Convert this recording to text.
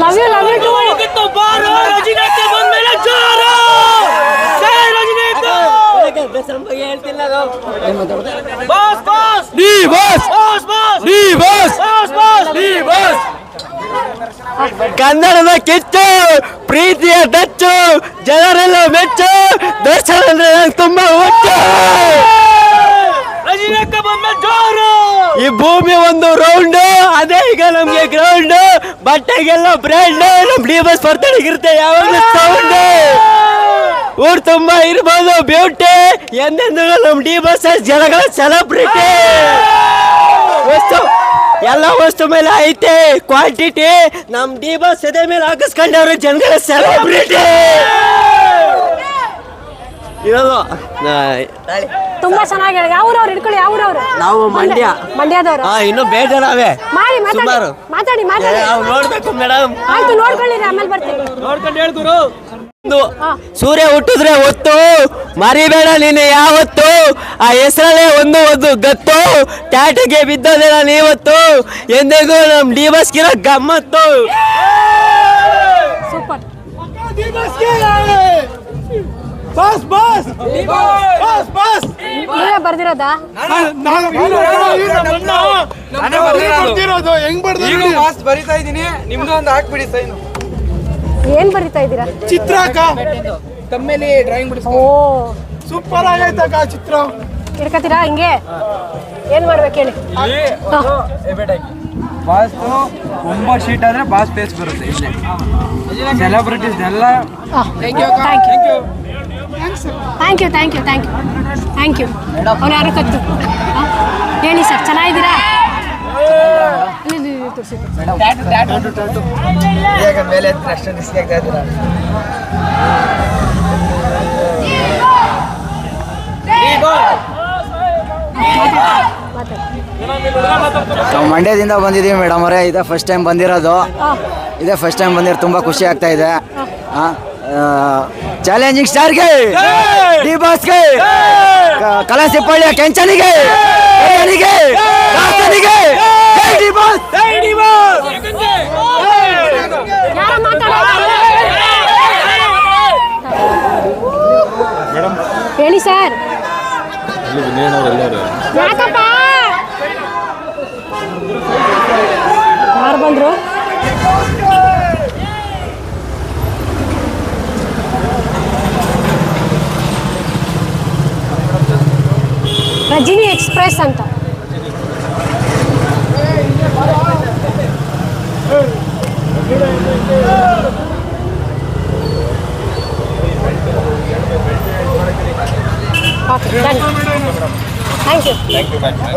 Love you love you too ಬಾರೋ ರಜನಿಕಾಂತ್ ಬಂದ್ಮೇಲೆ ಜೋರು ಜೈ Rajinikanth boss boss D boss boss boss D boss boss boss D boss ಕನ್ನಡದ ಕಿಚ್ಚು ಪ್ರೀತಿಯ ಟಚ್ಚು ಜನರೆಲ್ಲ ಮೆಚ್ಚು ದರ್ಶನ ಅಂದ್ರೆ ನಂಗೆ ತುಂಬಾ ಹುಚ್ಚು ಈ ಭೂಮಿ ಒಂದು ರೌಂಡ್ ಅದೇ ಈಗ ನಮ್ಗೆ ಗ್ರೌಂಡ್ ಬಟ್ಟೆಗೆಲ್ಲ ಬ್ರ್ಯಾಂಡ್ ನಮ್ ಡಿ ಬಸ್ ಬರ್ತಡೆಗಿರುತ್ತೆ ಯಾವಾಗಲೂ ಸೌಂಡ್ ಊರ್ ತುಂಬಾ ಇರ್ಬೋದು ಬ್ಯೂಟಿ ಎಂದೆಂದು ನಮ್ ಡಿ ಬಸ್ ಜನಗಳ ಸೆಲೆಬ್ರಿಟಿ ವಸ್ತು, ಎಲ್ಲ ವಸ್ತು ಮೇಲೆ ಐತೆ ಕ್ವಾಂಟಿಟಿ ನಮ್ ಡಿ ಬಸ್ ಎದೆ ಮೇಲೆ ಹಾಕಿಸ್ಕೊಂಡವ್ರು ಜನಗಳ ಸೆಲೆಬ್ರಿಟಿ ಇರೋದು. ತುಂಬಾ ಚೆನ್ನಾಗಿ ಹೇಳಿ ಯಾವ ಊರವ್ರು? ಹಿಡ್ಕೊಳ್ಳಿ ಯಾವ ಊರವ್ರು? ನಾವು ಮಂಡ್ಯ. ಮಂಡ್ಯದವ್ರು. ಹಾ ಇನ್ನು ಬೇಜಾರವೇ. ಮಾಡಿ ಮಾತಾಡಿ. ಸುಮಾರು. ಮಾತಾಡಿ ಮಾತಾಡಿ. ನಾವು ನೋಡ್ಬೇಕು ಮೇಡಮ್. ಆಯ್ತು ನೋಡ್ಕೊಳ್ಳಿ ಆಮೇಲೆ ಬರ್ತೀನಿ. ನೋಡ್ಕೊಂಡು ಹೇಳ್ಗುರು ಒಂದು ಹಾ. ಸೂರ್ಯ ಹುಟ್ಟಿದ್ರೆ ಒತ್ತು ಮರಿಬೇಡ ನೀನು ಯಾವತ್ತು ಆ ಹೆಸರಲ್ಲೇ ಒಂದು ಒಂದು ಗತ್ತು ಟ್ಯಾಟಿಗೆ ಬಿದ್ದೋದಿಲ್ಲ ನೀವತ್ತು ಎಂದಿಗೂ ನಮ್ ಡಿ ಬಸ್ಗಿರೋ ಗಮ್ಮತ್ತು. ನೀವೇ ಬರ್ದಿರೋದಾ? ಬರಿತಾ ಇದೀನಿ ನಿಮ್ದು ಒಂದು ಹಾಕ್ಬಿಡಿ ಸೈನು ಏನ್ ಬರಿತಾ ಇದ್ದೀರಾ? ಚಿತ್ರ ಅಕ್ಕ ತಮ್ಮೇಲಿ ಡ್ರಾಯಿಂಗ್ ಬಿಡಿಸ್ ಓ. ಸೂಪರ್ ಆಗೈತಕ್ಕ ಚಿತ್ರ. ಹಿಡ್ಕತೀರಾ ಹಿಂಗೆ? ಏನ್ ಮಾಡ್ಬೇಕು ಹೇಳಿ. ಬಾಸ್ ಒಂಬತ್ತು ಶೀಟ್ ಆದ್ರೆ ಬಾಸ್ ಪೇಸ್ ಬರುತ್ತೆ ಇಲ್ಲೇ. ಸೆಲೆಬ್ರಿಟೀಸ್ ಎಲ್ಲ. Thank you thank you thank you thank you thank you thank ಅವ್ನು ಯಾರು ಕತ್ತು. ಹಾ? ಹೇಳಿ ಸರ್ ಚೆನ್ನಾಗಿದ್ದೀರಾ? ನಾವು ಮಂಡ್ಯದಿಂದ ಬಂದಿದ್ದೀವಿ ಮೇಡಮ್ ಅವರೇ. ಇದೇ ಫಸ್ಟ್ ಟೈಮ್ ಬಂದಿರೋದು. ಹಾ. ಇದೇ ಫಸ್ಟ್ ಟೈಮ್ ಬಂದಿರೋ ತುಂಬ ಖುಷಿ ಆಗ್ತಾ ಇದೆ. ಚಾಲೆಂಜಿಂಗ್ ಸ್ಟಾರ್ಗೆ ಡಿ ಬಾಸ್ಗೆ ಕಲಸಿಪ್ಪಳ್ಳಿಯ ಕೆಂಚನಿಗೆ. ಕೆಂಚನಿಗೆ. ದಾಸನಿಗೆ. ಜೈ ಡಿ ಬಾಸ್. ಯಾರೋ ಮಾತಾಡೋದು? ಹೇಳಿ ಸರ್. ಯಾಕಪ್ಪ ಯಾರು ಬಂದ್ರು ರಜಿನಿ ಎಕ್ಸ್ಪ್ರೆಸ್ ಅಂತ. Okay thank you